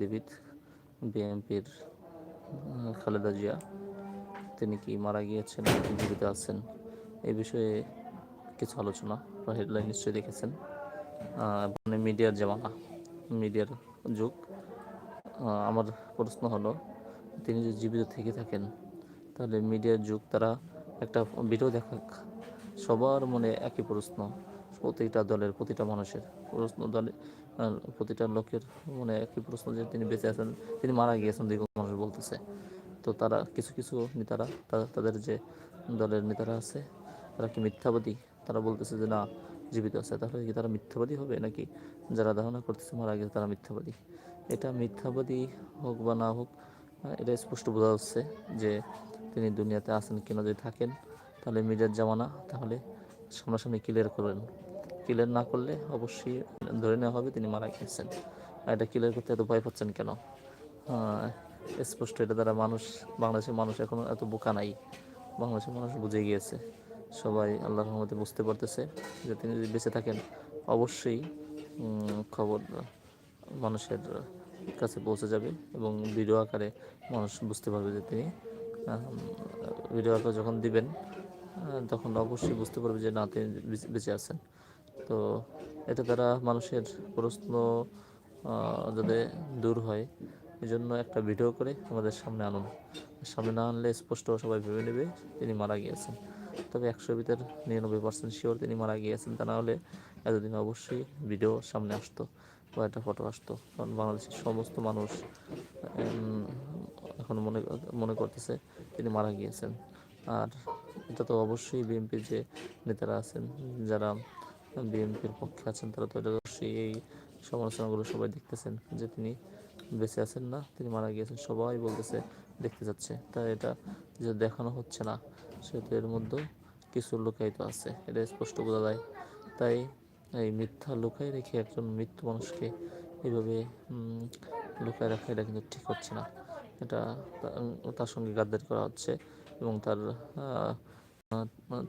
রাজনীতিবিদ বিএনপির খালেদা জিয়া, তিনি কি মারা গিয়েছেন নাকি জীবিত আছেন এই বিষয়ে কিছু আলোচনা বা হেডলাইন নিশ্চয়ই দেখেছেন। মানে মিডিয়ার জামানা, মিডিয়ার যুগ। আমার প্রশ্ন হলো, তিনি যদি জীবিত থেকে থাকেন, তাহলে মিডিয়ার যুগ তারা একটা ভিডিও দেখাক। সবার মনে একই প্রশ্ন প্রতিটা দলের, প্রতিটা মানুষের প্রশ্ন দলে প্রতিটা লোকের মনে একই প্রশ্ন যে তিনি বেঁচে আছেন, তিনি মারা গিয়েছেন দীর্ঘ মানুষ বলতেছে। তো তারা, কিছু কিছু নেতারা তাদের যে দলের নেতারা আছে, তারা কি মিথ্যাবাদী? তারা বলতেছে যে না, জীবিত আছে। তাহলে কি তারা মিথ্যাবাদী হবে নাকি? যারা ধারণা করতেছে মারা গেছে, তারা মিথ্যাবাদী। এটা মিথ্যাবাদী হোক বা না হোক এটা স্পষ্ট বোঝা যাচ্ছে যে তিনি দুনিয়াতে আছেন কিনা, যদি থাকেন, তাহলে মিডিয়ার জামানা তাহলে সামনাসামনি ক্লিয়ার করবেন। ক্লিয়ার না করলে অবশ্যই ধরে নেওয়া হবে তিনি মারা গেছেন এটা ক্লিয়ার করতে এত ভয় পাচ্ছেন কেন? স্পষ্ট এটা দ্বারা মানুষ, বাংলাদেশের মানুষ এখন এত বোকা নাই। বাংলাদেশের মানুষ বুঝে গিয়েছে। সবাই আল্লাহর রহমতে বুঝতে পারতেছে যে তিনি যদি বেঁচে থাকেন, অবশ্যই খবর মানুষের কাছে পৌঁছে যাবে এবং ভিডিও আকারে মানুষ বুঝতে পারবে যে তিনি ভিডিও আকারে যখন দিবেন তখন অবশ্যই বুঝতে পারবে যে না, তিনি বেঁচে আছেন। তো এতে তারা মানুষের প্রশ্ন যাতে দূর হয় এই জন্য একটা ভিডিও করে আমাদের সামনে আনুন। সামনে না আনলে স্পষ্ট সবাই ভেবে নেবে তিনি মারা গিয়েছেন। তবে একশো ভিতর নিরানব্বই পার্সেন্ট শিওর তিনি মারা গিয়েছেন। তা না হলে এতদিন অবশ্যই ভিডিও সামনে আসতো বা একটা ফটো আসতো। কারণ বাংলাদেশের সমস্ত মানুষ এখন মনে মনে করতেছে তিনি মারা গিয়েছেন। আর এটা তো অবশ্যই বিএনপির যে নেতারা আছেন, যারা বিএনপির পক্ষে আছেন তারা তো এটা এই সমালোচনাগুলো সবাই দেখতেছেন যে তিনি বেঁচে আছেন না, তিনি মারা গিয়েছেন, সবাই বলতেছে, দেখতে যাচ্ছে। তাই এটা যে দেখানো হচ্ছে না, সেহেতু এর মধ্যে কিছু লুকায়িত আছে, এটা স্পষ্ট বোঝা যায়। তাই এই মিথ্যা লুকাই রেখে একজন মৃত্যু মানুষকে এইভাবে লুকায় রাখা এটা কিন্তু ঠিক হচ্ছে না। এটা তার সঙ্গে গাদ্দারি করা হচ্ছে এবং তার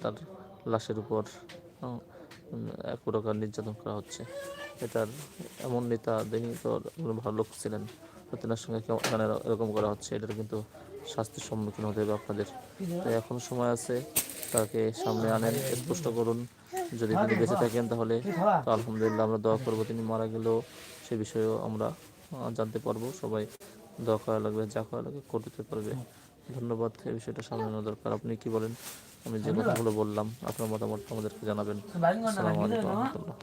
তার লাশের উপর এক প্রকার নির্যাতন করা হচ্ছে। এটার এমন নেতা তো ভালো লোক ছিলেন তেনার সঙ্গে এখানে এরকম করা হচ্ছে, এটার কিন্তু শাস্তির সম্মুখীন হতে হবে আপনাদের। তাই এখন সময় আছে, তাকে সামনে আনেন, স্পষ্ট করুন। যদি তিনি বেঁচে থাকেন তাহলে আলহামদুলিল্লাহ আমরা দোয়া করব, তিনি মারা গেলেও সে বিষয়েও আমরা জানতে পারব। সবাই দোয়া করা লাগবে, যা করা লাগবে, করতে পারবে। ধন্যবাদ এই বিষয়টা সামনে দরকার। আপনি কি বলেন? আমি যে কথাগুলো বললাম আপনার মতামত আমাদেরকে জানাবেন। আসসালামু আলাইকুম রহমতুল্লাহ।